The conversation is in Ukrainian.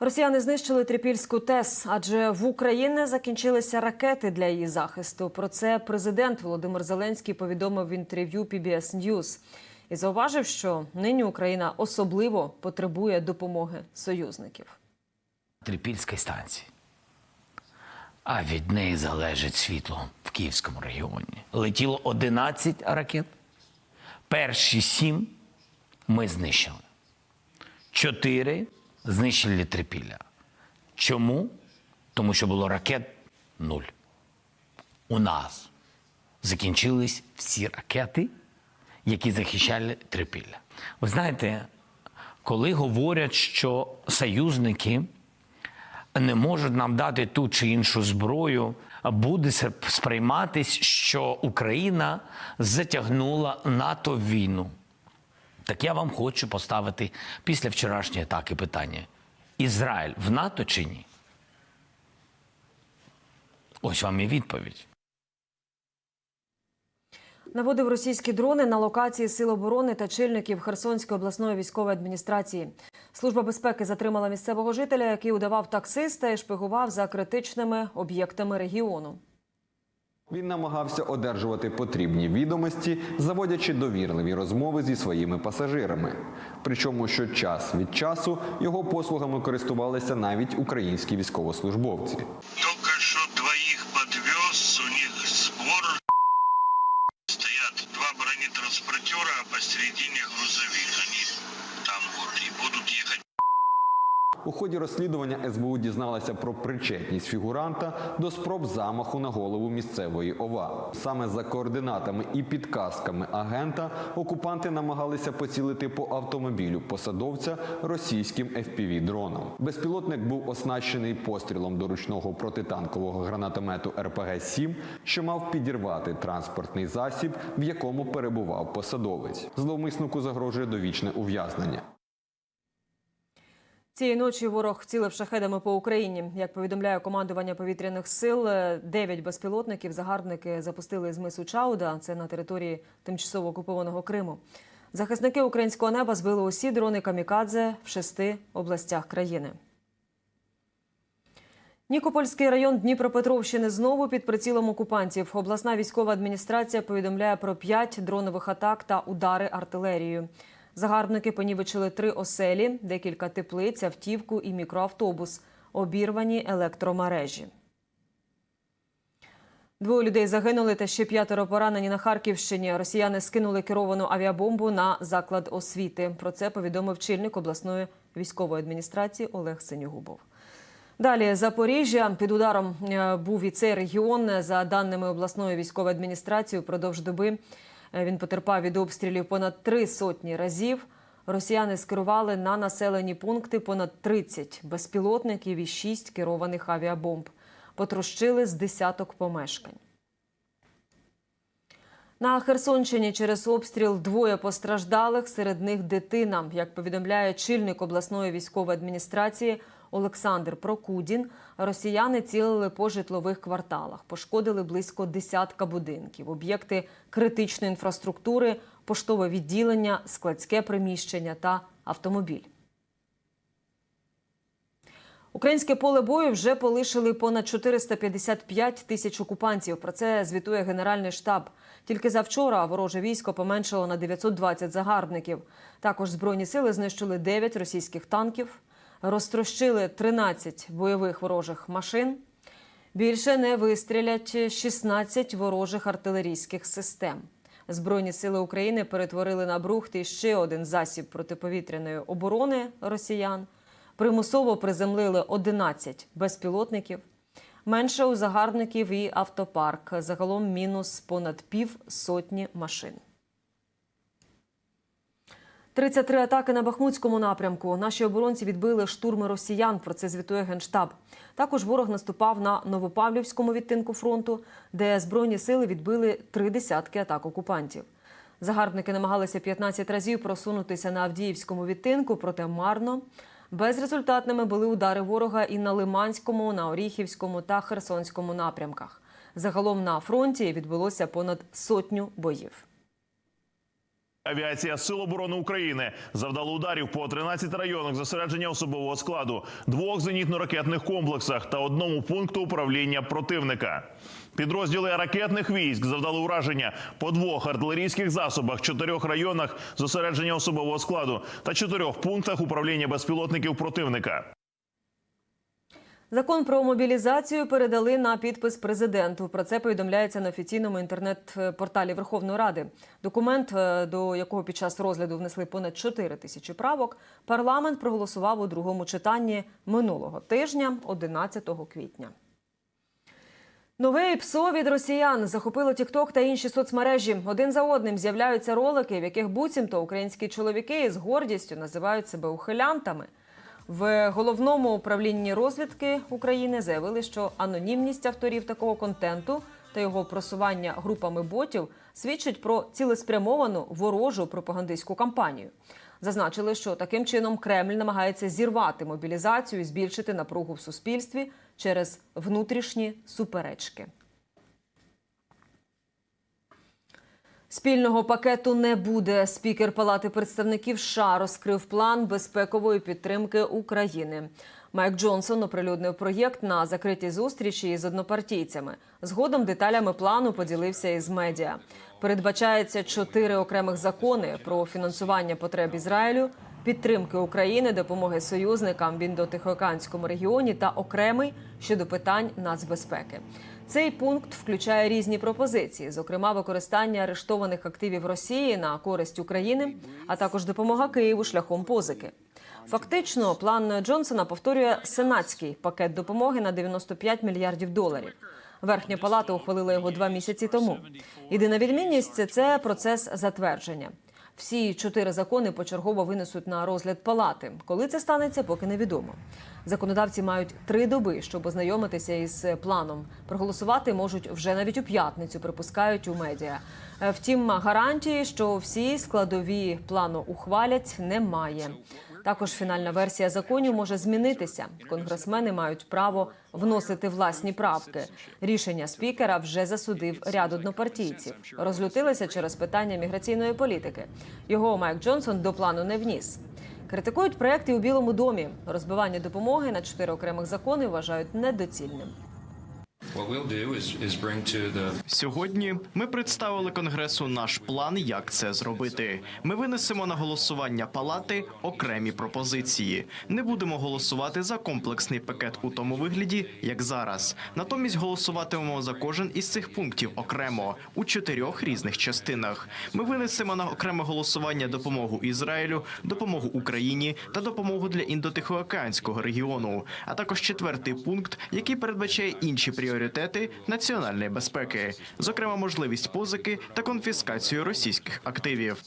Росіяни знищили Трипільську ТЕС, адже в Україні закінчилися ракети для її захисту. Про це президент Володимир Зеленський повідомив в інтерв'ю PBS News і зауважив, що нині Україна особливо потребує допомоги союзників. Трипільської станції. А від неї залежить світло в Київському регіоні. Летіло 11 ракет. Перші сім ми знищили. Чотири знищили Трипілля. Чому? Тому що було ракет нуль. У нас закінчились всі ракети, які захищали Трипілля. Ви знаєте, коли говорять, що союзники не можуть нам дати ту чи іншу зброю, буде сприйматись, що Україна затягнула НАТО війну. Так я вам хочу поставити після вчорашньої атаки питання: Ізраїль в НАТО чи ні? Ось вам і відповідь. Наводив російські дрони на локації Сил оборони та чільників Херсонської обласної військової адміністрації. Служба безпеки затримала місцевого жителя, який удавав таксиста і шпигував за критичними об'єктами регіону. Він намагався одержувати потрібні відомості, заводячи довірливі розмови зі своїми пасажирами. Причому що час від часу його послугами користувалися навіть українські військовослужбовці. Только что двоих подвез, у них сбор. Стоят два бронетранспортера, а посередине грузовик. Ході розслідування СБУ дізналася про причетність фігуранта до спроб замаху на голову місцевої ОВА. Саме за координатами і підказками агента окупанти намагалися поцілити по автомобілю посадовця російським fpv дроном Безпілотник був оснащений пострілом до ручного протитанкового гранатомету РПГ-7, що мав підірвати транспортний засіб, в якому перебував посадовець. Зловмиснику загрожує довічне ув'язнення. Цієї ночі ворог цілив шахедами по Україні. Як повідомляє командування повітряних сил, е, дев'ять безпілотників загарбники запустили з мису Чауда. Це на території тимчасово окупованого Криму. Захисники українського неба збили усі дрони камікадзе в шести областях країни. Нікопольський район Дніпропетровщини знову під прицілом окупантів. Обласна військова адміністрація повідомляє про п'ять дронових атак та удари артилерією. Загарбники понівечили три оселі, декілька теплиць, автівку і мікроавтобус, обірвані електромережі. Двоє людей загинули та ще п'ятеро поранені на Харківщині. Росіяни скинули керовану авіабомбу на заклад освіти. Про це повідомив чільник обласної військової адміністрації Олег Синюгубов. Далі Запоріжжя під ударом е, був і цей регіон. За даними обласної військової адміністрації, впродовж доби він потерпав від обстрілів понад три сотні разів. Росіяни скерували на населені пункти понад 30 безпілотників і 6 керованих авіабомб. Потрощили з десяток помешкань. На Херсонщині через обстріл двоє постраждалих, серед них дитина. Як повідомляє чільник обласної військової адміністрації Олександр Прокудін, росіяни цілили по житлових кварталах, пошкодили близько десятка будинків, об'єкти критичної інфраструктури, поштове відділення, складське приміщення та автомобіль. Українське поле бою вже полишили понад 455 тисяч окупантів. Про це звітує Генеральний штаб. Тільки завчора вороже військо поменшало на 920 загарбників. Також збройні сили знищили 9 російських танків, розтрощили 13 бойових ворожих машин. Більше не вистрілять 16 ворожих артилерійських систем. Збройні сили України перетворили на брухти ще один засіб протиповітряної оборони росіян. Примусово приземлили 11 безпілотників. Менше у загарбників і автопарк. Загалом мінус понад пів сотні машин. 33 атаки на Бахмутському напрямку. Наші оборонці відбили штурми росіян. Про це звітує генштаб. Також ворог наступав на Новопавлівському відтинку фронту, де збройні сили відбили три десятки атак окупантів. Загарбники намагалися 15 разів просунутися на Авдіївському відтинку, проте марно. Безрезультатними були удари ворога і на Лиманському, на Оріхівському та Херсонському напрямках. Загалом на фронті відбулося понад сотню боїв. Авіація Сил оборони України завдала ударів по 13 районах зосередження особового складу, двох зенітно-ракетних комплексах та одному пункту управління противника. Підрозділи ракетних військ завдали ураження по двох артилерійських засобах, чотирьох районах зосередження особового складу та чотирьох пунктах управління безпілотників противника. Закон про мобілізацію передали на підпис президенту. Про це повідомляється на офіційному інтернет-порталі Верховної Ради. Документ, е, до якого під час розгляду внесли понад 4 тисячі правок, парламент проголосував у другому читанні минулого тижня, 11 квітня. Нове ІПСО від росіян захопило TikTok та інші соцмережі. Один за одним з'являються ролики, в яких буцімто українські чоловіки з гордістю називають себе ухилянтами. В головному управлінні розвідки України заявили, що анонімність авторів такого контенту та його просування групами ботів свідчить про цілеспрямовану ворожу пропагандистську кампанію. Зазначили, що таким чином Кремль намагається зірвати мобілізацію і збільшити напругу в суспільстві через внутрішні суперечки. Спільного пакету не буде. Спікер Палати представників США розкрив план безпекової підтримки України. Майк Джонсон оприлюднив проєкт на закритій зустрічі із однопартійцями. Згодом деталями плану поділився із медіа. Передбачається чотири окремих закони про фінансування потреб Ізраїлю, підтримки України, допомоги союзникам в індотихоокеанському регіоні та окремий щодо питань нацбезпеки. Цей пункт включає різні пропозиції, зокрема використання арештованих активів Росії на користь України, а також допомога Києву шляхом позики. Фактично, план Джонсона повторює сенатський пакет допомоги на 95 мільярдів доларів. Верхня палата ухвалила його два місяці тому. Єдина відмінність це процес затвердження. Всі чотири закони почергово винесуть на розгляд палати. Коли це станеться, поки невідомо. Законодавці мають три доби, щоб ознайомитися із планом. Проголосувати можуть вже навіть у п'ятницю, припускають у медіа. Е, Втім, гарантії, що всі складові плану ухвалять, немає. Також фінальна версія законів може змінитися. Конгресмени мають право вносити власні правки. Рішення спікера вже засудив ряд однопартійців. Розлютилися через питання міграційної політики. Його Майк Джонсон до плану не вніс. Критикують проекти у Білому домі. Розбивання допомоги на чотири окремих закони вважають недоцільним. Сьогодні ми представили конгресу наш план, як це зробити. Ми винесемо на голосування палати окремі пропозиції. Не будемо голосувати за комплексний пакет у тому вигляді, як зараз. Натомість голосуватимемо за кожен із цих пунктів окремо у чотирьох різних частинах. Ми винесемо на окреме голосування допомогу Ізраїлю, допомогу Україні та допомогу для індотихоокеанського регіону, а також четвертий пункт, який передбачає інші пріоритети національної безпеки, зокрема можливість позики та конфіскацію російських активів.